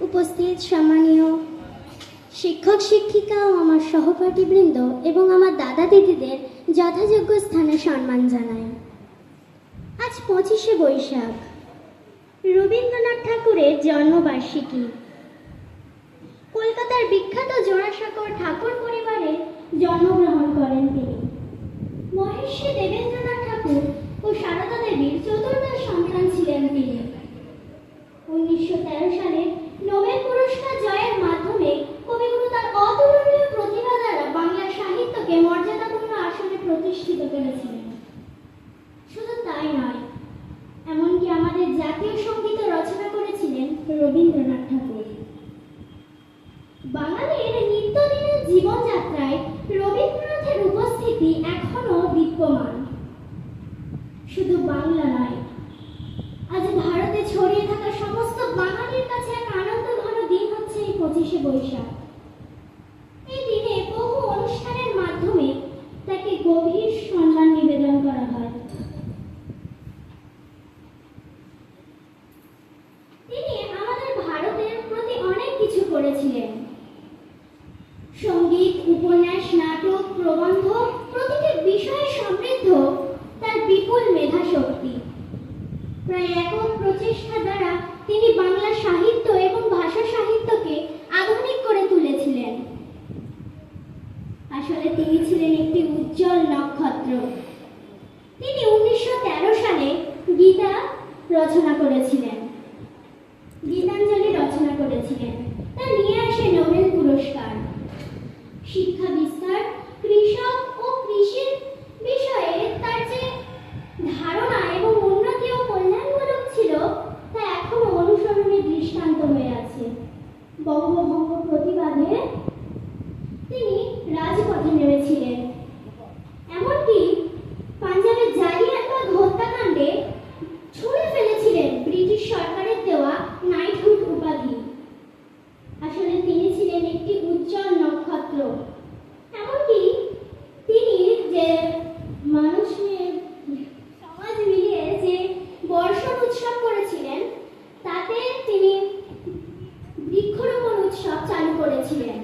উপস্থিত সম্মানীয় শিক্ষক শিক্ষিকা ও আমার সহপাঠীবৃন্দ এবং আমার দাদা দিদিদের যথাযোগ্য স্থানে সম্মান জানাই। আজ পঁচিশে বৈশাখ। রবীন্দ্রনাথ ঠাকুরের জন্মবার্ষিকী। কলকাতার বিখ্যাত জোড়াসাঁকোর ঠাকুর পরিবারে জন্মগ্রহণ করেন তিনি। মহের্ষি দেবেন্দ্রনাথ ঠাকুর ও সারদা দেবীর চতুর্দশ সন্তান ছিলেন তিনি। উনিশশো তেরো সালে প্রতিষ্ঠিত শুধু তাই নয়, এমনকি আমাদের জাতীয় সংগীত রচনা করেছিলেন রবীন্দ্রনাথ ঠাকুর। বাঙালির নিত্যদিনের জীবনযাত্রায় রবীন্দ্রনাথের উপস্থিতি এখনও বিদ্যমান। শুধু বাংলা নয়, আজ ভারতে ছড়িয়ে থাকা সমস্ত বাঙালির কাছে এক আনন্দ ঘন দিন হচ্ছে এই পঁচিশে বৈশাখ। গভীর সম্মান নিবেদন করা হয়। তিনি আমাদের ভারতের প্রতি অনেক কিছু করেছিলেন। সংগীত, উপন্যাস, নাটক, প্রবন্ধ আসলে তিনি ছিলেন একটি উজ্জ্বল নক্ষত্র। তিনি উনিশশো তেরো সালে গীতা রচনা করেছিলেন। গীতাঞ্জলি রচনা করেছিলেন। তা নিয়ে আসে নোবেল পুরস্কার। শিক্ষা বিস্তার, কৃষক ও কৃষির বিষয়ে তার যে ধারণা এবং উন্নতি ও কল্যাণমূলক ছিল, তা এখনও অনুসরণের দৃষ্টান্ত হয়ে আছে। বঙ্গভঙ্গ পথে নেমেছিলেন এমনকি পাঞ্জাবের জালিয়াতবাগ হত্যাকাণ্ডে ছুঁড়ে ফেলেছিলেন ব্রিটিশ সরকারের দেওয়া নাইটহুড উপাধি। আসলে তিনি ছিলেন একটি উজ্জ্বল নক্ষত্র। এমনকি তিনি যে মানুষ সমাজ মিলিয়ে যে বর্ষণ উৎসব করেছিলেন, তাতে তিনি বৃক্ষরোপণ উৎসব চালু করেছিলেন।